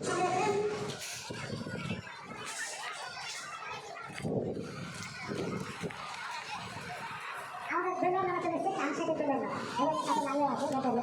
আমাদের দুজন নামা চলেছে ডান সাইডে দুজন নামা এবং সাথে নামিয়ে আছে যত করে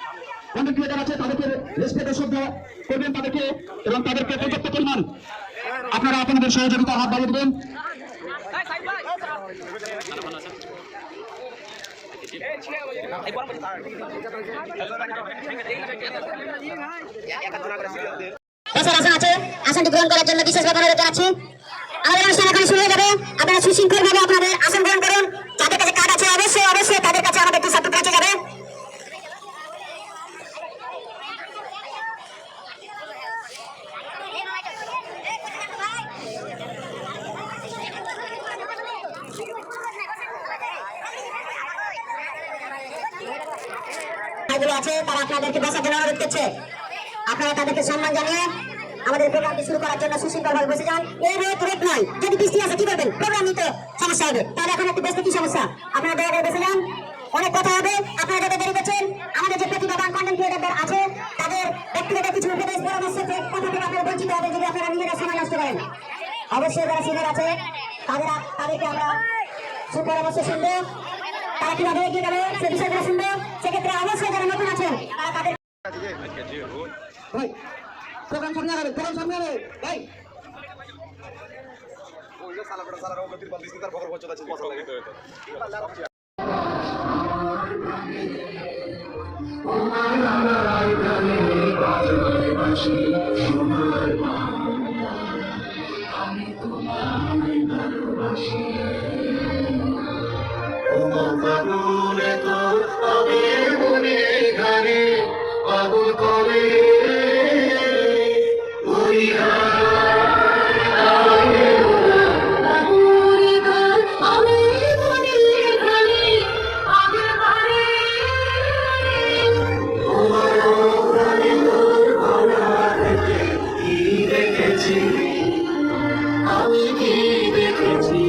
কন্টেন্ট ক্রিয়েটার আছে, তাদেরকে রেসপেক্ট শ্রদ্ধা করবেন তাদেরকে এবং তাদেরকে পর্যাপ্ত পরিমাণ। আপনারা আপনাদের সহযোগিতা হাত বাড়িয়ে দেবেন। আছে। আসনটি গ্রহণ করার জন্য বিশেষভাবে অনুরোধ জানাচ্ছি আমাদের অনুষ্ঠান এখন শুরু হয়ে আপনারা সুশৃঙ্খল ভাবে আপনাদের আসন গ্রহণ করুন। যাদের কাছে কার্ড আছে, অবশ্যই অবশ্যই তাদের কাছে আমাদের দুশো পৌঁছে যাবে। ভাইগুলো আছে, তারা আপনাদেরকে বসার জন্য অনুরোধ করছে। আপনারা তাদেরকে সম্মান জানিয়ে আমাদের প্রোগ্রামটি শুরু করার জন্য সুশৃঙ্খলভাবে বসে যান। এই রোদ রোদ নয় যদি বৃষ্টি আসে, কি করবেন প্রোগ্রাম নিতে সমস্যা হবে। তাহলে এখন একটু বসতে কি সমস্যা? আপনারা দয়া করে বসে যান। অনেক কথা হবে। আপনারা যাতে দেরি করছেন, আমাদের যে প্রতিভাবান কন্টেন্ট ক্রিয়েটারদের আছে, তাদের ব্যক্তিগত কিছু উপদেশ, পরামর্শ কথা থেকে আপনারা বঞ্চিত হবে যদি আপনারা নিজেরা সময় নষ্ট করেন। অবশ্যই যারা সিনিয়র আছে, তাদের তাদেরকে আমরা সুপরামর্শ শুনব। তারা কীভাবে এগিয়ে যাবে সে বিষয়গুলো শুনব সেক্ষেত্রে অবশ্যই যারা নতুন আছেন তারা তাদের ভাই প্রোগ্রাম সামনে আগাবে প্রোগ্রাম সামনে আগাবে। ভাই। বাবুলে বাবুল করে। আমি কি দেখেছি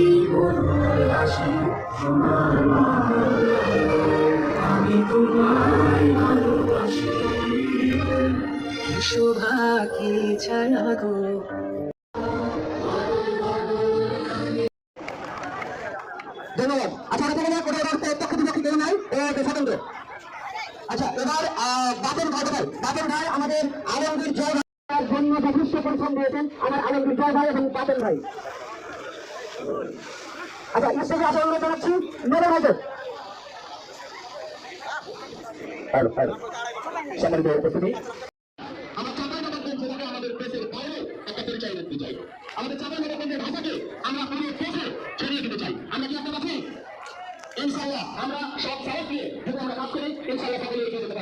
তোমায় শোভা কি ছাড়া গো। ধন্যবাদ। আচ্ছা এবার পক্ষ কেউ আচ্ছা এবার আহ, বাপের ভাই বাপের ভাই আমাদের আলমগীর জয় ভাই। জন্য যথেষ্ট পরিশ্রম ভাই এবং বাপের ভাই। আচ্ছা আসা অনুরোধ জানাচ্ছি। মেরে ভাইদের আমার চাঁপাইনবাবগঞ্জ জেলাকে আমাদের দেশের বাইরে একটা পরিচয় দিতে চাই আমাদের চাঁপাইনবাবগঞ্জের ভাষাকে আমরা পুরো দেশে ছড়িয়ে দিতে চাই আমরা কি আপনার আছি ইনশাআল্লাহ আমরা সব সাহস দিয়ে যদি আমরা কাজ করি ইনশাআল্লাহ সকলে এগিয়ে যেতে।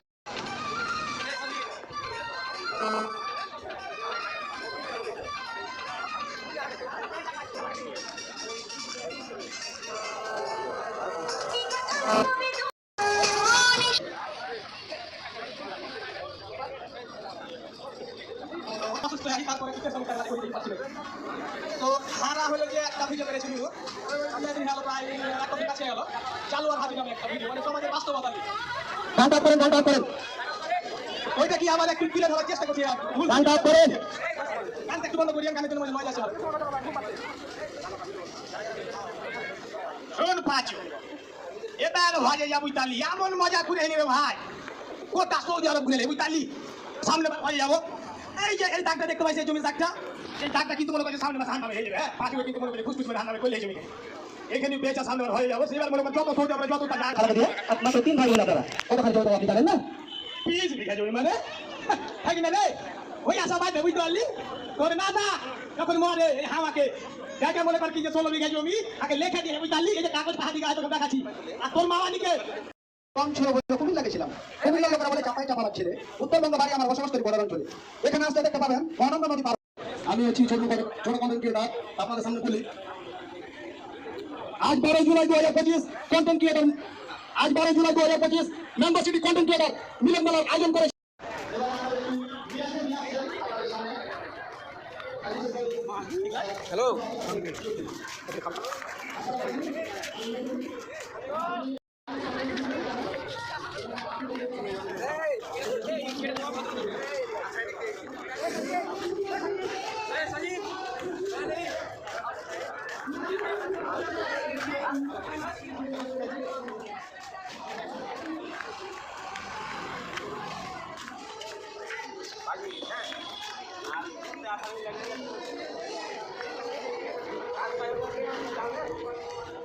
তো হারা হলো যে একটা ভিডিও করেছিল আমি একদিন গেল প্রায় এক কাছে গেল চালু আর হাতে নামে একটা ভিডিও মানে নিয়ে গানটা করেন গানটা করেন। ওইটা কি আমার একটু তুলে ধরার চেষ্টা করছি গানটা করেন। গানটা একটু বন্ধ করি গানের জন্য মজা আছে শোন পাঁচু এবার ভাজে যা বুঝতালি এমন মজা করে রে ভাই। কোটা সৌদি আরব ঘুরে বুঝতালি সামনে ভাজে যাব। এই যে এই দাগটা দেখতে পাইছে জমির দাগটা? এই দাগটা কিন্তু মনে করছে সামনে হান্নাবে হয়ে যাবে হ্যাঁ? পাঁচ কিন্তু মনে করে ফুসফুস করে হান্নাবে করলে জমিকে। এখানে বেচা সামনে হয়ে যাবে সেবার মনে যত ছোট আমরা যত টাকা টাকা দিয়ে? মাত্র তিন ভাই বোন আপনারা। কতখানি জমি আপনি জানেন না? পিস বিঘা জমি মানে? হ্যাঁ কি না রে ওই আশা পাইবে বুঝতে পারলি তোর না দা যখন মরে হাওয়াকে দেখে মনে কর কি যে ষোলো বিঘা জমি আগে লেখা দিয়ে বুঝতে পারলি এই যে কাগজ পাহা দিকে তোকে দেখাচ্ছি। আর তোর মামা দিকে কম ছিল বলে কুমিল্লা গেছিলাম কুমিল্লা লোকেরা বলে চাপাই চাপালার ছেলে উত্তরবঙ্গ বাড়ি আমার বসবাস করি বড় অঞ্চলে। এখানে আসতে দেখতে পাবেন মহানন্দ নদী আমি হচ্ছি ছোট ছোট ক্রিয়েটার আপনাদের সামনে आज बारह जुलाई दो हज़ार पच्चीस कंटेंट क्रिएटर आज बारह जुलाई दो हज़ार पच्चीस मेंबर सिटी कंटेंट क्रिएटर मिलन मलर आयोजन करे hello Thank you. Thank you.